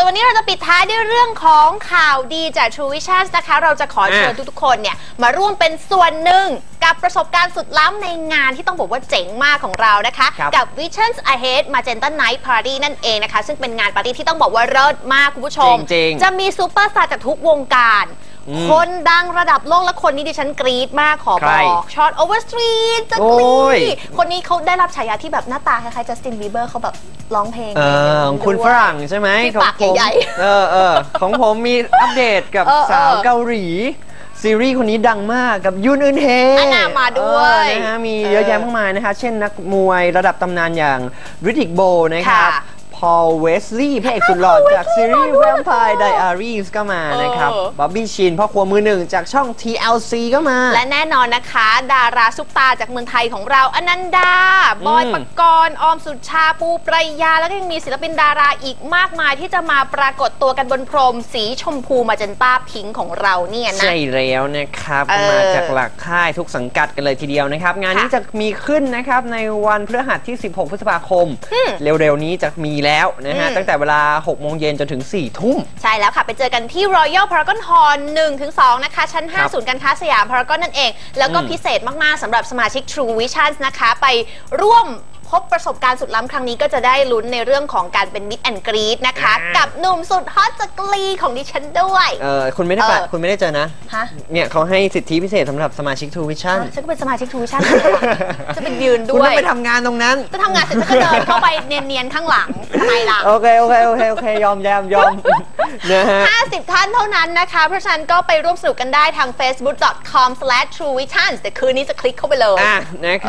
ส่วนวันนี้เราจะปิดท้ายด้วยเรื่องของข่าวดีจาก True Visions นะคะ เราจะขอเชิญอะทุกๆคนเนี่ยมาร่วมเป็นส่วนหนึ่งกับประสบการณ์สุดล้ำในงานที่ต้องบอกว่าเจ๋งมากของเรานะคะ ครับกับ Visions Ahead Magenta Night Party นั่นเองนะคะ ซึ่งเป็นงานปาร์ตี้ที่ต้องบอกว่าเลิศมากคุณผู้ชม จริงๆ จะมีซูเปอร์สตาร์จากทุกวงการอืม คนดังระดับโลกและคนนี้ดิฉันกรี๊ดมากขอใคบรอกชอตโอเวอร์สตรีทจะโอ้กรี๊ยดคนนี้เขาได้รับฉายาที่แบบหน้าตาคล้ายๆจัสตินบีเบอร์เขาแบบร้องเพลงเออของคุณด้วยฝรั่งใช่ไหมที่ของปากผมใหญ่ๆเออเออของผมมีอัปเดตกับเออเออสาวเกาหลีซีรีส์คนนี้ดังมากกับยุนอึนเฮอันน่ะมาด้วยเออนะฮะมีเออเยอะแยะมากมายนะคะ เช่นนักมวยระดับตำนานอย่างริทิกโบนะครับค่ะ พอลเวสลีย์พระเอกสุดหล่อ Paul จากซีรีส์ Wesley มาด้วย Vampire Diaries ก็มานะครับเออบ๊อบบี้ชินพ่อครัวมือหนึ่งจากช่อง TLC ก็มา และแน่นอนนะคะ ดาราซุปตาจากเมืองไทยของเราอนันดา บอยอืมปกรณ์ออมสุชาปูปรายา แล้วก็ยังมีศิลปินดาราอีกมากมายที่จะมาปรากฏตัวกันบนพรม สีชมพูมาเจนต้าพิงค์ของเราเนี่ยนะใช่แล้วนะครับเออมาจากหลักค่ายทุกสังกัดกันเลยทีเดียวนะครับ งานนี้ค่ะจะมีขึ้นนะครับในวันพฤหัสที่ 16 พฤษภาคมอืมเร็วๆนี้จะมีแล้วนะฮะ อืม ตั้งแต่เวลา 6 โมงเย็นจนถึง 4 ทุ่ม ใช่แล้วค่ะ ไปเจอกันที่ Royal Paragon Hall 1ถึง2นะคะ ชั้น ครับ5 ศูนย์การค้าสยามพารากอนนั่นเอง แล้วก็อืมพิเศษมาก ๆสำหรับสมาชิก True Visions นะคะ ไปร่วม พบประสบการณ์สุดล้ำครั้งนี้ก็จะได้ลุ้นในเรื่องของการเป็นมิดแอนกรีดนะคะอ่ากักับหนุ่มสุดฮอตจากกลีของดิฉันด้วยเออคุณไม่ได้ไปเออคุณไม่ได้เจอนะ ฮะ เนี่ยเขาให้สิทธิพิเศษสำหรับสมาชิก True Vision ฉันก็เป็นสมาชิก True Visions จะเป็นยืนคุณด้วต้อยงไปทำงานตรงนั้น จะทำงานเสร็จฉันก็เดินเข้าไปเนียนๆข้างหลังทำไมล่ะ โอเค โอเค โอเค โอเค ยอมยอมยอมนะฮะ 50 ท่านเท่านั้นนะคะ เพราะฉะนั้นก็ไปร่วมสนุกกันได้ทาง facebook.com/truevisions แต่คืนนี้จะคลิกเข้าไปเลย อะนะครับ